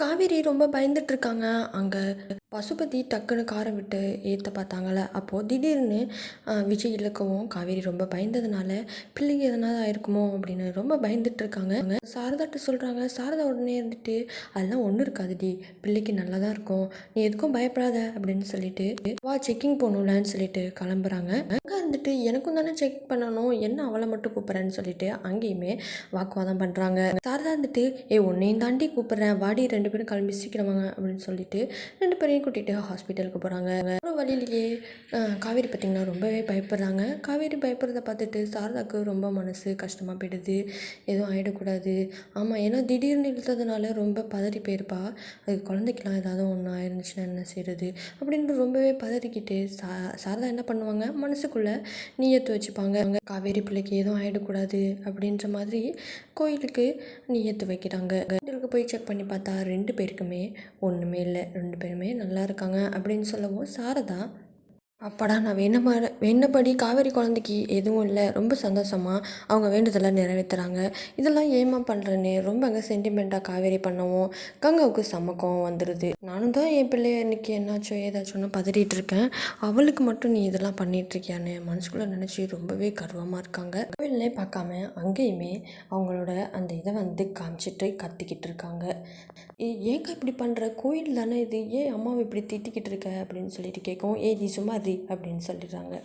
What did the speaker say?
காவேரி ரொம்ப பயந்துட்டு இருக்காங்க அங்கே பசுபதி டக்குன்னு காரை விட்டு ஏற்ற பார்த்தாங்கள அப்போது திடீர்னு விஜய் இழுக்கவும் காவேரி ரொம்ப பயந்ததுனால பிள்ளைங்க எதனால ஆயிருக்குமோ அப்படின்னு ரொம்ப பயந்துட்டு இருக்காங்க சாரதாட்ட சொல்கிறாங்க சாரதா உடனே இருந்துட்டு அதெல்லாம் ஒன்றும் இருக்காதுடி பிள்ளைக்கு நல்லா தான் இருக்கும். நீ எதுக்கும் பயப்படாத அப்படின்னு சொல்லிட்டு வா செக்கிங் போகணும்லன்னு சொல்லிட்டு கிளம்புறாங்க. வந்துட்டு எனக்கும் தானே செக் பண்ணணும் என்ன அவளை மட்டும் கூப்பிட்றேன்னு சொல்லிட்டு அங்கேயுமே வாக்குவாதம் பண்ணுறாங்க சாரதா இருந்துட்டு ஏ உன்னையும் தாண்டி கூப்பிட்றேன். வாடி ரெண்டு பேரும் கிளம்பி சீக்கிரமாங்க அப்படின்னு சொல்லிட்டு ரெண்டு பேரையும் கூட்டிகிட்டு ஹாஸ்பிட்டலுக்கு போகிறாங்க ஒரு வழியிலேயே காவேரி பார்த்திங்கன்னா ரொம்பவே பயப்படுறாங்க. காவேரி பயப்படுறத பார்த்துட்டு சாரதாக்கு ரொம்ப மனசு கஷ்டமாக போயிடுது. எதுவும் ஆகிடக்கூடாது ஆமாம் ஏன்னா திடீர்னு இழுத்ததுனால ரொம்ப பதறி போயிருப்பா. அது குழந்தைக்கெலாம் ஏதாவது ஒன்று ஆயிருந்துச்சுன்னா என்ன செய்கிறது அப்படின்னு ரொம்பவே பதறிக்கிட்டு சா சாரதா என்ன பண்ணுவாங்க? மனசுக்குள்ளே நீயத்து வச்சுப்பாங்க அவங்க காவேரி பிள்ளைக்கு எதுவும் ஆகிடக்கூடாது அப்படின்ற மாதிரி கோயிலுக்கு நீயத்து வைக்கிறாங்க கோயிலுக்கு போய் செக் பண்ணி பார்த்தா ரெண்டு பேருக்குமே ஒன்றுமே இல்லை. ரெண்டு பேருமே நல்லா இருக்காங்க அப்படின்னு சொல்லவும் சாரதா அப்பாடா நான் வேணமா வேண்டபடி காவேரி குழந்தைக்கு எதுவும் இல்லை. ரொம்ப சந்தோஷமாக அவங்க வேண்டுதலை நிறைவேற்றுறாங்க இதெல்லாம் ஏமா பண்ணுறேன்னு ரொம்ப அங்கே சென்டிமெண்ட்டாக காவேரி பண்ணவும். கங்காவுக்கு சமக்கம் கோவம் வந்துடுது நானும் தான் என் பிள்ளைய இன்றைக்கி என்னாச்சோ ஏதாச்சோன்னு பதறிட்டு இருக்கேன். அவளுக்கு மட்டும் நீ இதெல்லாம் பண்ணிகிட்ருக்கியான்னு மனசுக்குள்ளே நினச்சி ரொம்பவே கர்வமாக இருக்காங்க. கோவிலே பார்க்காம அங்கேயுமே அவங்களோட அந்த இதை வந்து காமிச்சிட்டு கத்திக்கிட்டு இருக்காங்க. ஏ ஏக்கா இப்படி பண்ணுற கோயில் தானே இது. ஏன் அம்மாவை இப்படி திட்டிக்கிட்டு இருக்க? அப்படின்னு சொல்லிட்டு கேட்கும் ஏ நீ சும்மா அப்படின்னு சொல்லிடுறாங்க.